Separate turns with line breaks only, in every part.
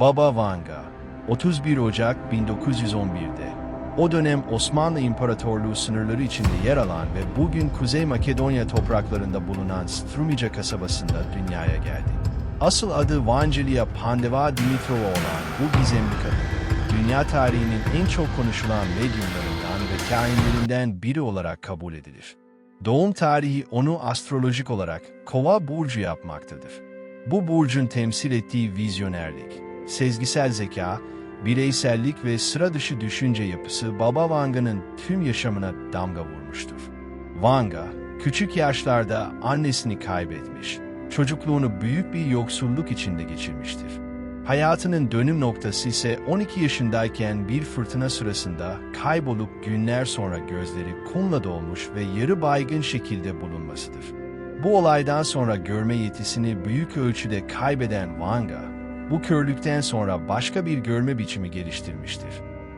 Baba Vanga 31 Ocak 1911'de o dönem Osmanlı İmparatorluğu sınırları içinde yer alan ve bugün Kuzey Makedonya topraklarında bulunan Strumica kasabasında dünyaya geldi. Asıl adı Vangelia Pandeva Dimitrova olan bu gizemli kadın, dünya tarihinin en çok konuşulan medyumlarından ve kahinlerinden biri olarak kabul edilir. Doğum tarihi onu astrolojik olarak Kova burcu yapmaktadır. Bu burcun temsil ettiği vizyonerlik, sezgisel zeka, bireysellik ve sıra dışı düşünce yapısı Baba Vanga'nın tüm yaşamına damga vurmuştur. Vanga, küçük yaşlarda annesini kaybetmiş, çocukluğunu büyük bir yoksulluk içinde geçirmiştir. Hayatının dönüm noktası ise 12 yaşındayken bir fırtına sırasında kaybolup günler sonra gözleri kumla dolmuş ve yarı baygın şekilde bulunmasıdır. Bu olaydan sonra görme yetisini büyük ölçüde kaybeden Vanga, bu körlükten sonra başka bir görme biçimi geliştirmiştir.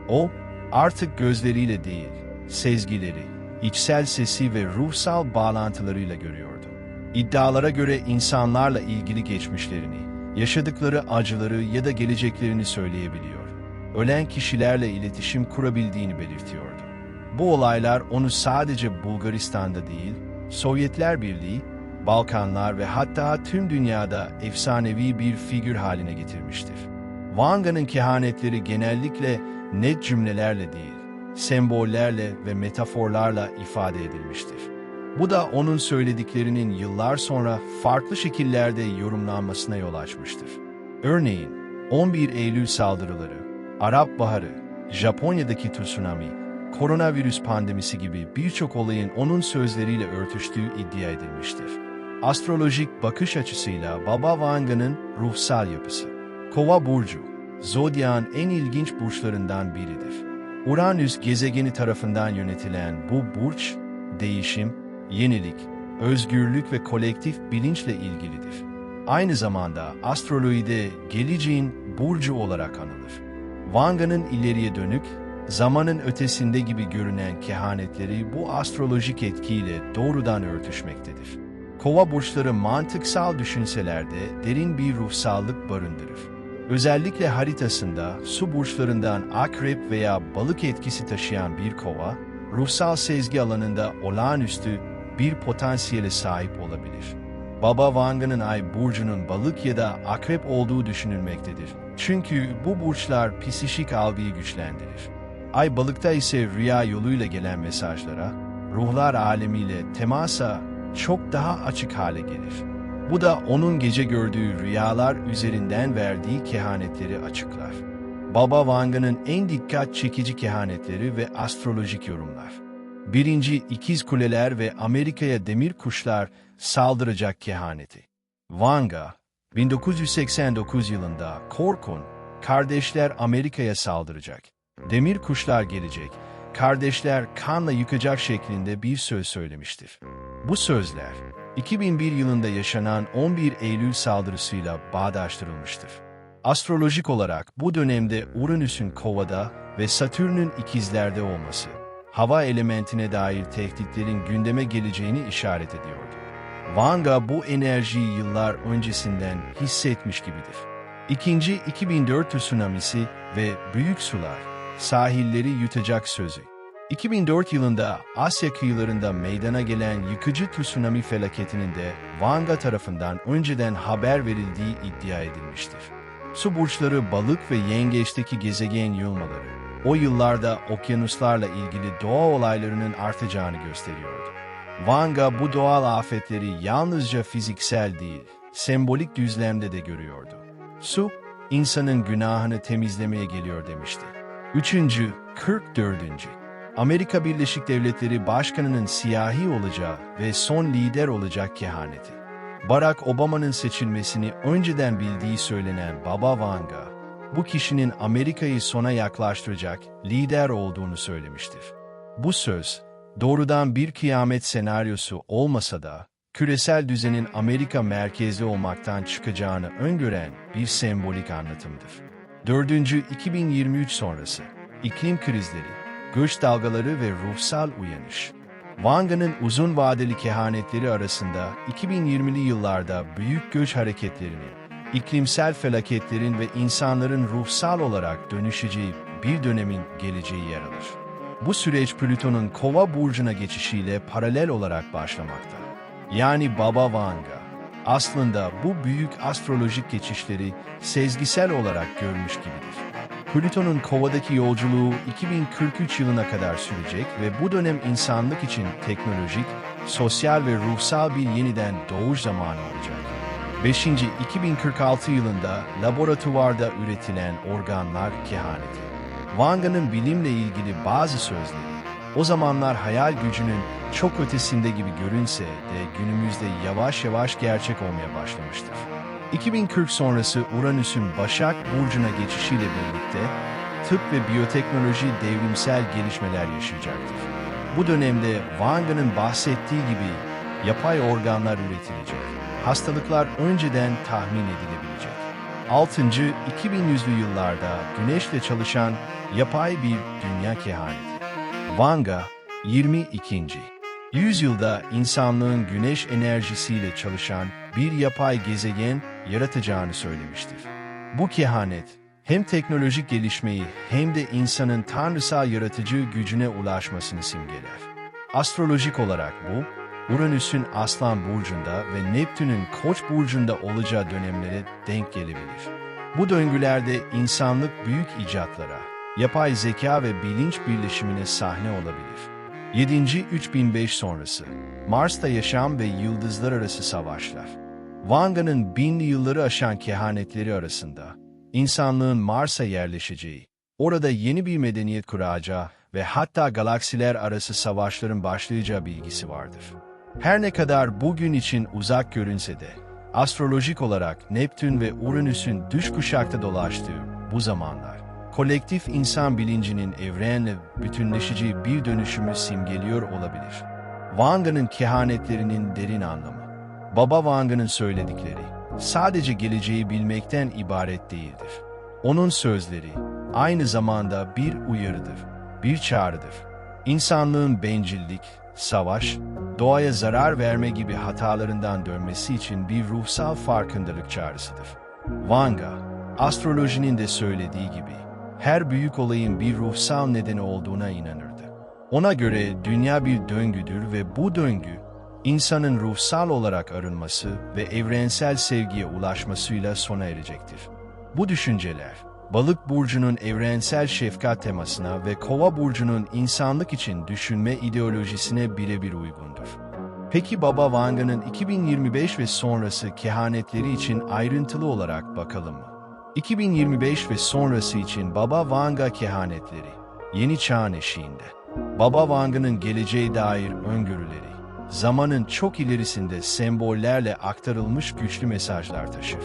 O, artık gözleriyle değil, sezgileri, içsel sesi ve ruhsal bağlantılarıyla görüyordu. İddialara göre insanlarla ilgili geçmişlerini, yaşadıkları acıları ya da geleceklerini söyleyebiliyor. Ölen kişilerle iletişim kurabildiğini belirtiyordu. Bu olaylar onu sadece Bulgaristan'da değil, Sovyetler Birliği, Balkanlar ve hatta tüm dünyada efsanevi bir figür haline getirmiştir. Vanga'nın kehanetleri genellikle net cümlelerle değil, sembollerle ve metaforlarla ifade edilmiştir. Bu da onun söylediklerinin yıllar sonra farklı şekillerde yorumlanmasına yol açmıştır. Örneğin 11 Eylül saldırıları, Arap Baharı, Japonya'daki tsunami, koronavirüs pandemisi gibi birçok olayın onun sözleriyle örtüştüğü iddia edilmiştir. Astrolojik bakış açısıyla Baba Vanga'nın ruhsal yapısı. Kova burcu, zodyan en ilginç burçlarından biridir. Uranüs gezegeni tarafından yönetilen bu burç, değişim, yenilik, özgürlük ve kolektif bilinçle ilgilidir. Aynı zamanda astrolojide geleceğin burcu olarak anılır. Vanga'nın ileriye dönük, zamanın ötesinde gibi görünen kehanetleri bu astrolojik etkiyle doğrudan örtüşmektedir. Kova burçları mantıksal düşünselerde derin bir ruhsallık barındırır. Özellikle haritasında su burçlarından akrep veya balık etkisi taşıyan bir kova, ruhsal sezgi alanında olağanüstü bir potansiyele sahip olabilir. Baba Vanga'nın ay burcunun balık ya da akrep olduğu düşünülmektedir. Çünkü bu burçlar psişik algıyı güçlendirir. Ay balıkta ise rüya yoluyla gelen mesajlara, ruhlar alemiyle temasa çok daha açık hale gelir. Bu da onun gece gördüğü rüyalar üzerinden verdiği kehanetleri açıklar. Baba Vanga'nın en dikkat çekici kehanetleri ve astrolojik yorumlar. Birinci ikiz kuleler ve Amerika'ya demir kuşlar saldıracak kehaneti. Vanga, 1989 yılında Korkun, kardeşler Amerika'ya saldıracak. Demir kuşlar gelecek, kardeşler kanla yıkacak şeklinde bir söz söylemiştir. Bu sözler, 2001 yılında yaşanan 11 Eylül saldırısıyla bağdaştırılmıştır. Astrolojik olarak bu dönemde Uranüs'ün kovada ve Satürn'ün ikizlerde olması, hava elementine dair tehditlerin gündeme geleceğini işaret ediyordu. Vanga bu enerjiyi yıllar öncesinden hissetmiş gibidir. İkinci 2004 tsunamisi ve büyük sular, sahilleri yutacak sözü. 2004 yılında Asya kıyılarında meydana gelen yıkıcı tsunami felaketinin de Vanga tarafından önceden haber verildiği iddia edilmiştir. Su burçları balık ve yengeçteki gezegen yığılmaları, o yıllarda okyanuslarla ilgili doğa olaylarının artacağını gösteriyordu. Vanga bu doğal afetleri yalnızca fiziksel değil, sembolik düzlemde de görüyordu. Su, insanın günahını temizlemeye geliyor demişti. Üçüncü, 44. Amerika Birleşik Devletleri Başkanı'nın siyahi olacağı ve son lider olacak kehaneti. Barack Obama'nın seçilmesini önceden bildiği söylenen Baba Vanga, bu kişinin Amerika'yı sona yaklaştıracak lider olduğunu söylemiştir. Bu söz, doğrudan bir kıyamet senaryosu olmasa da, küresel düzenin Amerika merkezli olmaktan çıkacağını öngören bir sembolik anlatımdır. Dördüncü 2023 sonrası, iklim krizleri, göç dalgaları ve ruhsal uyanış. Vanga'nın uzun vadeli kehanetleri arasında 2020'li yıllarda büyük göç hareketlerinin, iklimsel felaketlerin ve insanların ruhsal olarak dönüşeceği bir dönemin geleceği yer alır. Bu süreç Plüton'un Kova burcuna geçişiyle paralel olarak başlamakta. Yani Baba Vanga aslında bu büyük astrolojik geçişleri sezgisel olarak görmüş gibidir. Plüton'un Kova'daki yolculuğu 2043 yılına kadar sürecek ve bu dönem insanlık için teknolojik, sosyal ve ruhsal bir yeniden doğuş zamanı olacak. 5. 2046 yılında laboratuvarda üretilen organlar kehaneti. Wanga'nın bilimle ilgili bazı sözleri, o zamanlar hayal gücünün çok ötesinde gibi görünse de günümüzde yavaş yavaş gerçek olmaya başlamıştır. 2040 sonrası Uranüs'ün Başak Burcu'na geçişiyle birlikte tıp ve biyoteknoloji devrimsel gelişmeler yaşayacaktır. Bu dönemde Wanga'nın bahsettiği gibi yapay organlar üretilecek. Hastalıklar önceden tahmin edilebilecek. 6. 2100'lü yıllarda güneşle çalışan yapay bir dünya kehaneti. Vanga 22. Yüzyılda insanlığın güneş enerjisiyle çalışan bir yapay gezegen yaratacağını söylemiştir. Bu kehanet hem teknolojik gelişmeyi hem de insanın tanrısal yaratıcı gücüne ulaşmasını simgeler. Astrolojik olarak bu, Uranüs'ün Aslan Burcu'nda ve Neptün'ün Koç Burcu'nda olacağı dönemlere denk gelebilir. Bu döngülerde insanlık büyük icatlara, yapay zeka ve bilinç birleşimine sahne olabilir. 7. 3005 sonrası, Mars'ta yaşam ve yıldızlar arası savaşlar. Wanga'nın binli yılları aşan kehanetleri arasında, insanlığın Mars'a yerleşeceği, orada yeni bir medeniyet kuracağı ve hatta galaksiler arası savaşların başlayacağı bilgisi vardır. Her ne kadar bugün için uzak görünse de, astrolojik olarak Neptün ve Uranüs'ün düş kuşakta dolaştığı bu zamanlar, kolektif insan bilincinin evrenle bütünleşeceği bir dönüşümü simgeliyor olabilir. Wanga'nın kehanetlerinin derin anlamı, Baba Wanga'nın söyledikleri, sadece geleceği bilmekten ibaret değildir. Onun sözleri, aynı zamanda bir uyarıdır, bir çağrıdır. İnsanlığın bencillik, savaş, doğaya zarar verme gibi hatalarından dönmesi için bir ruhsal farkındalık çağrısıdır. Wanga, astrolojinin de söylediği gibi, her büyük olayın bir ruhsal nedeni olduğuna inanırdı. Ona göre dünya bir döngüdür ve bu döngü, insanın ruhsal olarak arınması ve evrensel sevgiye ulaşmasıyla sona erecektir. Bu düşünceler, Balık burcunun evrensel şefkat temasına ve Kova burcunun insanlık için düşünme ideolojisine birebir uygundur. Peki Baba Vanga'nın 2025 ve sonrası kehanetleri için ayrıntılı olarak bakalım mı? 2025 ve sonrası için Baba Vanga kehanetleri, yeni çağın eşiğinde. Baba Vanga'nın geleceğe dair öngörüleri, zamanın çok ilerisinde sembollerle aktarılmış güçlü mesajlar taşır.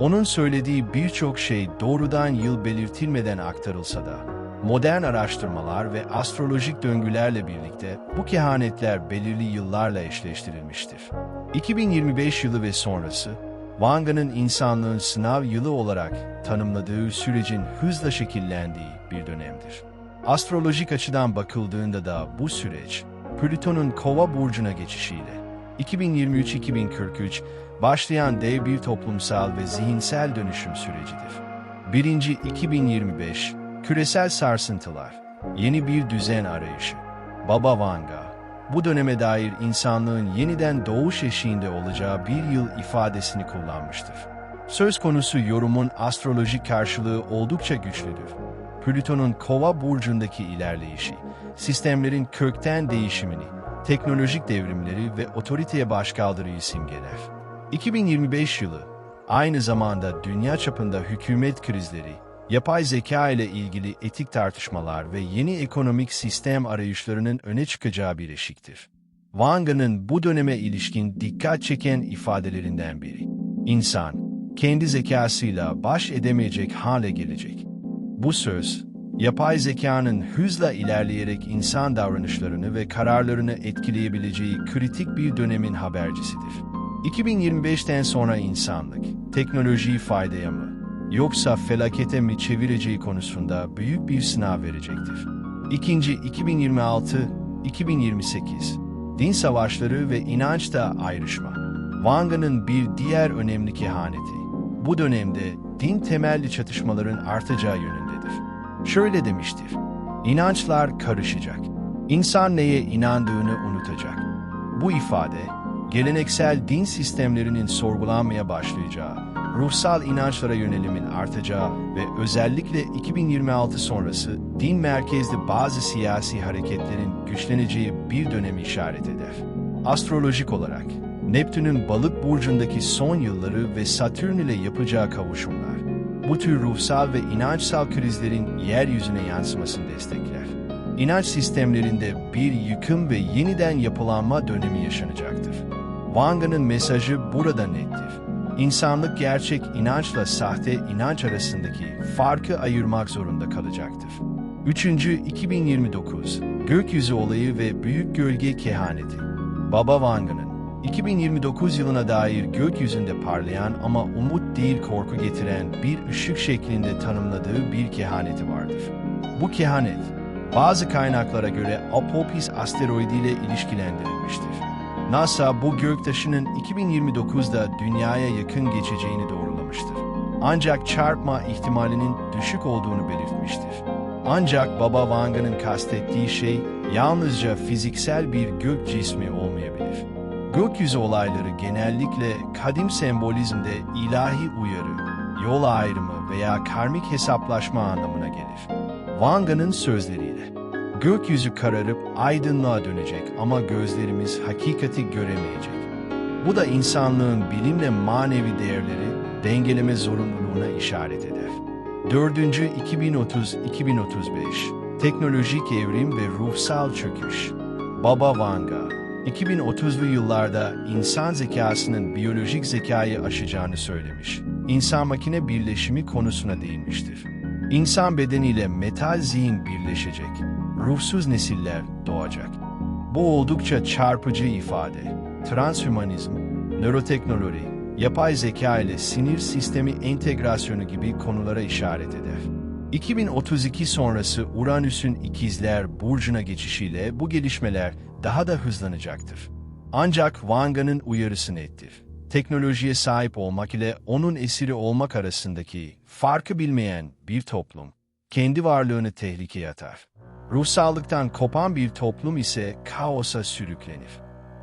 Onun söylediği birçok şey doğrudan yıl belirtilmeden aktarılsa da, modern araştırmalar ve astrolojik döngülerle birlikte bu kehanetler belirli yıllarla eşleştirilmiştir. 2025 yılı ve sonrası, Wanga'nın insanlığın sınav yılı olarak tanımladığı sürecin hızla şekillendiği bir dönemdir. Astrolojik açıdan bakıldığında da bu süreç, Plüton'un Kova burcuna geçişiyle 2023-2043 başlayan dev bir toplumsal ve zihinsel dönüşüm sürecidir. Birinci 2025 Küresel sarsıntılar, yeni bir düzen arayışı. Baba Vanga, bu döneme dair insanlığın yeniden doğuş eşiğinde olacağı bir yıl ifadesini kullanmıştır. Söz konusu yorumun astrolojik karşılığı oldukça güçlüdür. Plüton'un kova burcundaki ilerleyişi, sistemlerin kökten değişimini, teknolojik devrimleri ve otoriteye başkaldırıyı simgeler. 2025 yılı, aynı zamanda dünya çapında hükümet krizleri, yapay zeka ile ilgili etik tartışmalar ve yeni ekonomik sistem arayışlarının öne çıkacağı bir eşiktir. Wanga'nın bu döneme ilişkin dikkat çeken ifadelerinden biri. İnsan, kendi zekasıyla baş edemeyecek hale gelecek. Bu söz, yapay zekanın hızla ilerleyerek insan davranışlarını ve kararlarını etkileyebileceği kritik bir dönemin habercisidir. 2025'ten sonra insanlık, teknolojiyi faydaya mı, yoksa felakete mi çevireceği konusunda büyük bir sınav verecektir. İkinci 2026-2028 Din savaşları ve inançta ayrışma. Wanga'nın bir diğer önemli kehaneti. bu dönemde din temelli çatışmaların artacağı yönündedir. Şöyle demiştir, İnançlar karışacak. İnsan neye inandığını unutacak. Bu ifade, geleneksel din sistemlerinin sorgulanmaya başlayacağı, ruhsal inançlara yönelimin artacağı ve özellikle 2026 sonrası din merkezli bazı siyasi hareketlerin güçleneceği bir dönemi işaret eder. Astrolojik olarak, Neptün'ün balık burcundaki son yılları ve Satürn ile yapacağı kavuşumlar, bu tür ruhsal ve inançsal krizlerin yeryüzüne yansımasını destekler. İnanç sistemlerinde bir yıkım ve yeniden yapılanma dönemi yaşanacaktır. Wanga'nın mesajı burada nettir. İnsanlık gerçek inançla sahte inanç arasındaki farkı ayırmak zorunda kalacaktır. 3. 2029 Gökyüzü olayı ve Büyük Gölge Kehaneti Baba Wanga'nın 2029 yılına dair gökyüzünde parlayan ama umut değil korku getiren bir ışık şeklinde tanımladığı bir kehaneti vardır. Bu kehanet, bazı kaynaklara göre Apophis asteroidi ile ilişkilendirilmiştir. NASA bu göktaşının 2029'da dünyaya yakın geçeceğini doğrulamıştır. Ancak çarpma ihtimalinin düşük olduğunu belirtmiştir. Ancak Baba Wanga'nın kastettiği şey yalnızca fiziksel bir gök cismi olmayabilir. Gökyüzü olayları genellikle kadim sembolizmde ilahi uyarı, yol ayrımı veya karmik hesaplaşma anlamına gelir. Wanga'nın sözleriyle, gökyüzü kararıp aydınlığa dönecek ama gözlerimiz hakikati göremeyecek. Bu da insanlığın bilimle manevi değerleri dengeleme zorunluluğuna işaret eder. 4. 2030-2035 Teknolojik evrim ve ruhsal çöküş Baba Vanga 2030'lu yıllarda insan zekasının biyolojik zekayı aşacağını söylemiş. İnsan-makine birleşimi konusuna değinmiştir. İnsan bedeniyle metal zihin birleşecek. Ruhsuz nesiller doğacak. Bu oldukça çarpıcı ifade. Transhümanizm, nöroteknoloji, yapay zeka ile sinir sistemi entegrasyonu gibi konulara işaret eder. 2032 sonrası Uranüs'ün ikizler burcuna geçişiyle bu gelişmeler daha da hızlanacaktır. Ancak Wanga'nın uyarısı nettir. Teknolojiye sahip olmak ile onun esiri olmak arasındaki farkı bilmeyen bir toplum, kendi varlığını tehlikeye atar. Ruhsallıktan kopan bir toplum ise kaosa sürüklenir.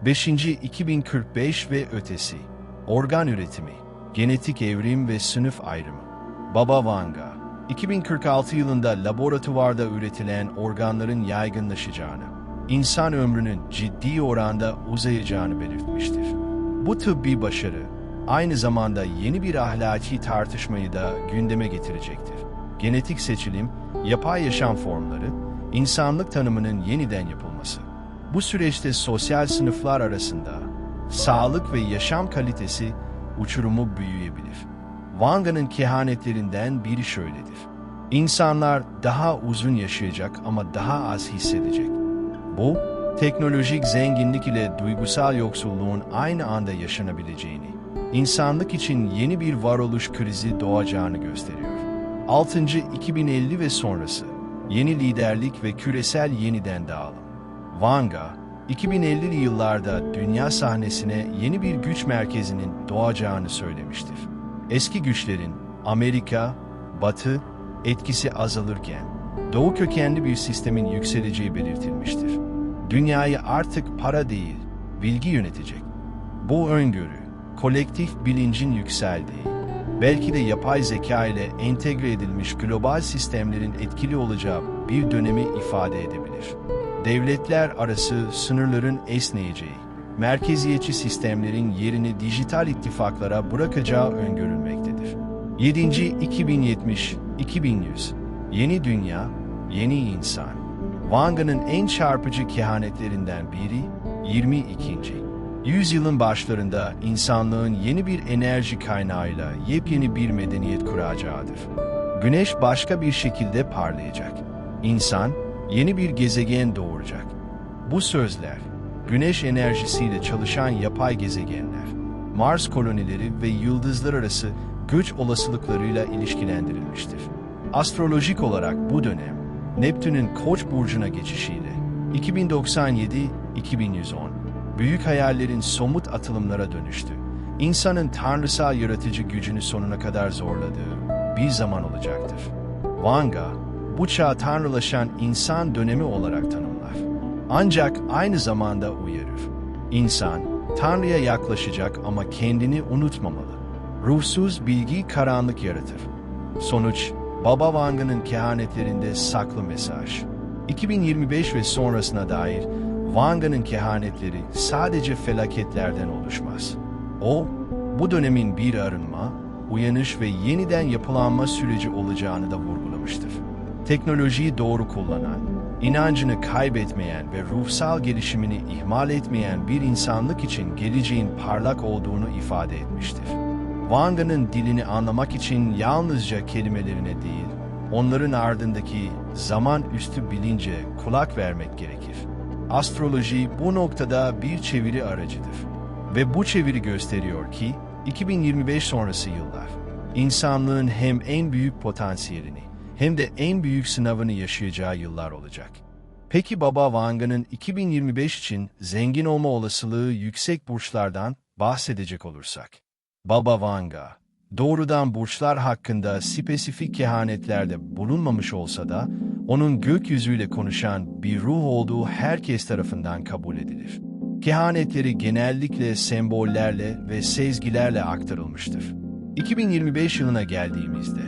5. 2045 ve ötesi Organ üretimi, genetik evrim ve sınıf ayrımı. Baba Wanga, 2046 yılında laboratuvarda üretilen organların yaygınlaşacağını, insan ömrünün ciddi oranda uzayacağını belirtmiştir. Bu tıbbi başarı, aynı zamanda yeni bir ahlaki tartışmayı da gündeme getirecektir. Genetik seçilim, yapay yaşam formları, insanlık tanımının yeniden yapılması. Bu süreçte sosyal sınıflar arasında sağlık ve yaşam kalitesi uçurumu büyüyebilir. Wanga'nın kehanetlerinden biri şöyledir. İnsanlar daha uzun yaşayacak ama daha az hissedecek. Bu, teknolojik zenginlik ile duygusal yoksulluğun aynı anda yaşanabileceğini, insanlık için yeni bir varoluş krizi doğacağını gösteriyor. 6. 2050 ve sonrası, yeni liderlik ve küresel yeniden dağılım. Wanga, 2050'li yıllarda dünya sahnesine yeni bir güç merkezinin doğacağını söylemiştir. Eski güçlerin Amerika, Batı etkisi azalırken Doğu kökenli bir sistemin yükseleceği belirtilmiştir. Dünyayı artık para değil, bilgi yönetecek. Bu öngörü, kolektif bilincin yükseldiği, belki de yapay zeka ile entegre edilmiş global sistemlerin etkili olacağı bir dönemi ifade edebilir. Devletler arası sınırların esneyeceği, merkeziyetçi sistemlerin yerini dijital ittifaklara bırakacağı öngörülmektedir. 7. 2070 2100 Yeni Dünya, Yeni İnsan Wanga'nın en çarpıcı kehanetlerinden biri 22. Yüzyılın başlarında insanlığın yeni bir enerji kaynağıyla yepyeni bir medeniyet kuracağıdır. Güneş başka bir şekilde parlayacak. İnsan yeni bir gezegen doğuracak. Bu sözler, güneş enerjisiyle çalışan yapay gezegenler, Mars kolonileri ve yıldızlar arası göç olasılıklarıyla ilişkilendirilmiştir. Astrolojik olarak bu dönem, Neptün'ün Koç burcuna geçişiyle 2097-2110 büyük hayallerin somut atılımlara dönüştü insanın tanrısal yaratıcı gücünü sonuna kadar zorladığı bir zaman olacaktır. Vanga, bu çağ tanrılaşan insan dönemi olarak tanımlar. Ancak aynı zamanda uyarır. İnsan, Tanrı'ya yaklaşacak ama kendini unutmamalı. Ruhsuz bilgi karanlık yaratır. Sonuç, Baba Vanga'nın kehanetlerinde saklı mesaj. 2025 ve sonrasına dair Vanga'nın kehanetleri sadece felaketlerden oluşmaz. O, bu dönemin bir arınma, uyanış ve yeniden yapılanma süreci olacağını da vurgulamıştır. Teknolojiyi doğru kullanan, inancını kaybetmeyen ve ruhsal gelişimini ihmal etmeyen bir insanlık için geleceğin parlak olduğunu ifade etmiştir. Wanga'nın dilini anlamak için yalnızca kelimelerine değil, onların ardındaki zaman üstü bilince kulak vermek gerekir. Astroloji bu noktada bir çeviri aracıdır. Ve bu çeviri gösteriyor ki 2025 sonrası yıllar insanlığın hem en büyük potansiyelini hem de en büyük sınavını yaşayacağı yıllar olacak. Peki Baba Vanga'nın 2025 için zengin olma olasılığı yüksek burçlardan bahsedecek olursak. Baba Vanga, doğrudan burçlar hakkında spesifik kehanetlerde bulunmamış olsa da, onun gökyüzüyle konuşan bir ruh olduğu herkes tarafından kabul edilir. Kehanetleri genellikle sembollerle ve sezgilerle aktarılmıştır. 2025 yılına geldiğimizde,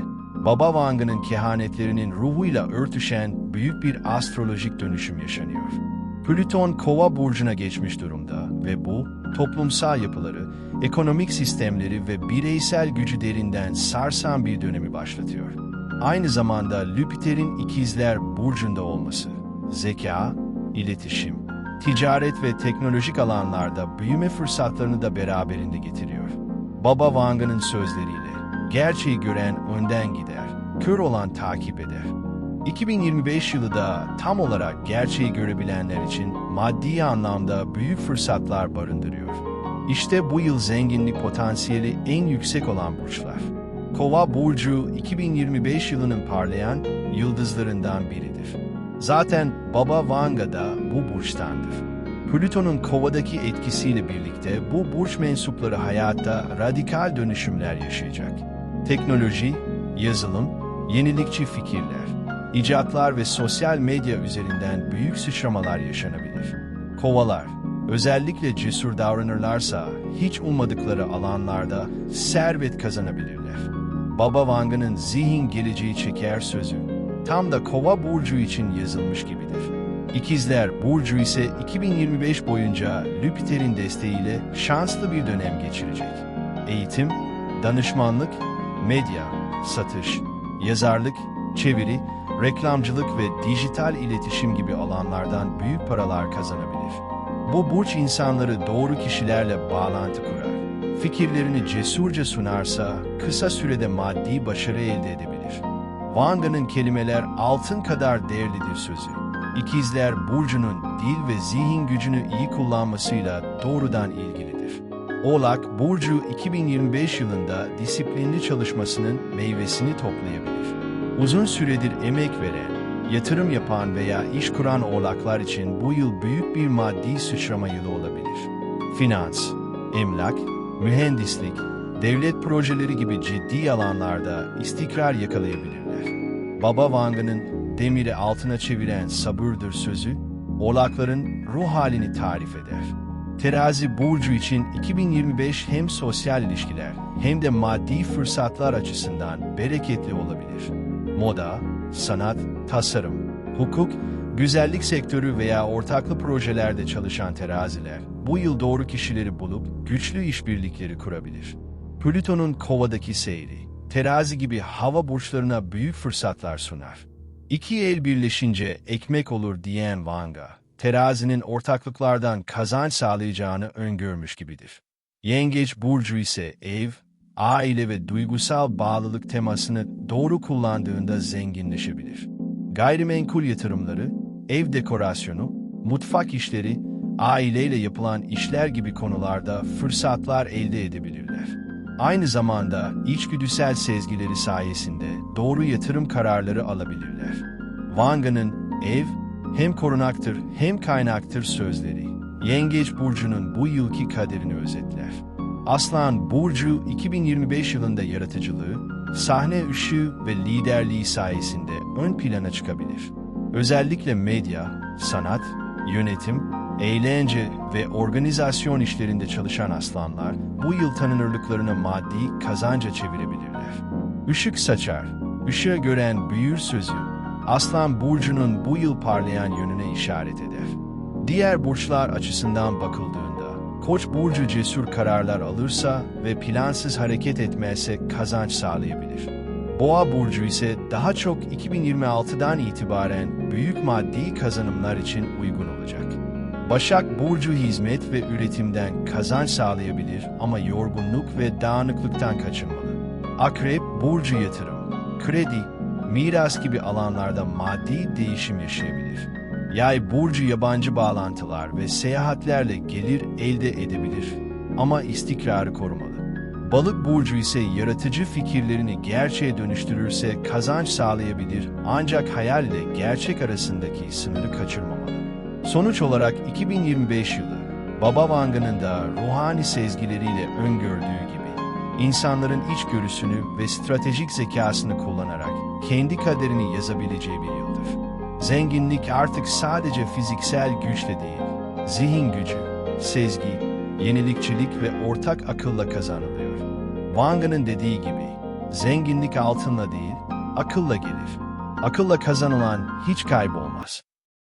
Baba Vanga'nın kehanetlerinin ruhuyla örtüşen büyük bir astrolojik dönüşüm yaşanıyor. Plüton kova burcuna geçmiş durumda ve bu, toplumsal yapıları, ekonomik sistemleri ve bireysel gücü derinden sarsan bir dönemi başlatıyor. Aynı zamanda Lüpiter'in ikizler burcunda olması, zeka, iletişim, ticaret ve teknolojik alanlarda büyüme fırsatlarını da beraberinde getiriyor. Baba Vanga'nın sözleriyle, gerçeği gören önden gider, kör olan takip eder. 2025 yılı da tam olarak gerçeği görebilenler için maddi anlamda büyük fırsatlar barındırıyor. İşte bu yıl zenginlik potansiyeli en yüksek olan burçlar. Kova burcu 2025 yılının parlayan yıldızlarından biridir. Zaten Baba Vanga da bu burçtandır. Plüton'un kovadaki etkisiyle birlikte bu burç mensupları hayatta radikal dönüşümler yaşayacak. Teknoloji, yazılım, yenilikçi fikirler, icatlar ve sosyal medya üzerinden büyük sıçramalar yaşanabilir. Kovalar, özellikle cesur davranırlarsa hiç ummadıkları alanlarda servet kazanabilirler. Baba Vanga'nın zihin geleceği çeker sözü tam da kova burcu için yazılmış gibidir. İkizler Burcu ise 2025 boyunca Lüpiter'in desteğiyle şanslı bir dönem geçirecek. Eğitim, danışmanlık, medya, satış, yazarlık, çeviri, reklamcılık ve dijital iletişim gibi alanlardan büyük paralar kazanabilir. Bu burç insanları doğru kişilerle bağlantı kurar. Fikirlerini cesurca sunarsa kısa sürede maddi başarı elde edebilir. Wanga'nın kelimeler altın kadar değerlidir sözü. İkizler Burcu'nun dil ve zihin gücünü iyi kullanmasıyla doğrudan ilgilidir. Oğlak Burcu 2025 yılında disiplinli çalışmasının meyvesini toplayabilir. Uzun süredir emek veren, yatırım yapan veya iş kuran oğlaklar için bu yıl büyük bir maddi sıçrama yılı olabilir. Finans, emlak, mühendislik, devlet projeleri gibi ciddi alanlarda istikrar yakalayabilirler. Baba Wanga'nın demiri altına çeviren sabırdır sözü, oğlakların ruh halini tarif eder. Terazi burcu için 2025 hem sosyal ilişkiler hem de maddi fırsatlar açısından bereketli olabilir. Moda, sanat, tasarım, hukuk, güzellik sektörü veya ortaklı projelerde çalışan teraziler bu yıl doğru kişileri bulup güçlü işbirlikleri kurabilir. Plüton'un kovadaki seyri, terazi gibi hava burçlarına büyük fırsatlar sunar. İki el birleşince ekmek olur diyen Vanga, terazinin ortaklıklardan kazanç sağlayacağını öngörmüş gibidir. Yengeç burcu ise ev, aile ve duygusal bağlılık temasını doğru kullandığında zenginleşebilir. Gayrimenkul yatırımları, ev dekorasyonu, mutfak işleri, aileyle yapılan işler gibi konularda fırsatlar elde edebilirler. Aynı zamanda içgüdüsel sezgileri sayesinde doğru yatırım kararları alabilirler. Wanga'nın ev hem korunaktır hem kaynaktır sözleri, Yengeç Burcu'nun bu yılki kaderini özetler. Aslan Burcu 2025 yılında yaratıcılığı, sahne ışığı ve liderliği sayesinde ön plana çıkabilir. Özellikle medya, sanat, yönetim, eğlence ve organizasyon işlerinde çalışan aslanlar bu yıl tanınırlıklarını maddi kazanca çevirebilirler. Işık saçar, ışığı gören büyür sözü, Aslan Burcu'nun bu yıl parlayan yönüne işaret eder. Diğer burçlar açısından bakıldığında, Koç burcu cesur kararlar alırsa ve plansız hareket etmezse kazanç sağlayabilir. Boğa burcu ise daha çok 2026'dan itibaren büyük maddi kazanımlar için uygun olacak. Başak burcu hizmet ve üretimden kazanç sağlayabilir ama yorgunluk ve dağınıklıktan kaçınmalı. Akrep burcu yatırım, kredi, miras gibi alanlarda maddi değişim yaşayabilir. Yay burcu yabancı bağlantılar ve seyahatlerle gelir elde edebilir ama istikrarı korumalı. Balık burcu ise yaratıcı fikirlerini gerçeğe dönüştürürse kazanç sağlayabilir ancak hayal ile gerçek arasındaki sınırı kaçırmamalı. Sonuç olarak 2025 yılı, Baba Vanga'nın da ruhani sezgileriyle öngördüğü gibi, insanların içgörüsünü ve stratejik zekasını kullanarak kendi kaderini yazabileceği bir yıldır. Zenginlik artık sadece fiziksel güçle değil, zihin gücü, sezgi, yenilikçilik ve ortak akılla kazanılıyor. Wanga'nın dediği gibi, zenginlik altınla değil, akılla gelir. Akılla kazanılan hiç kaybolmaz.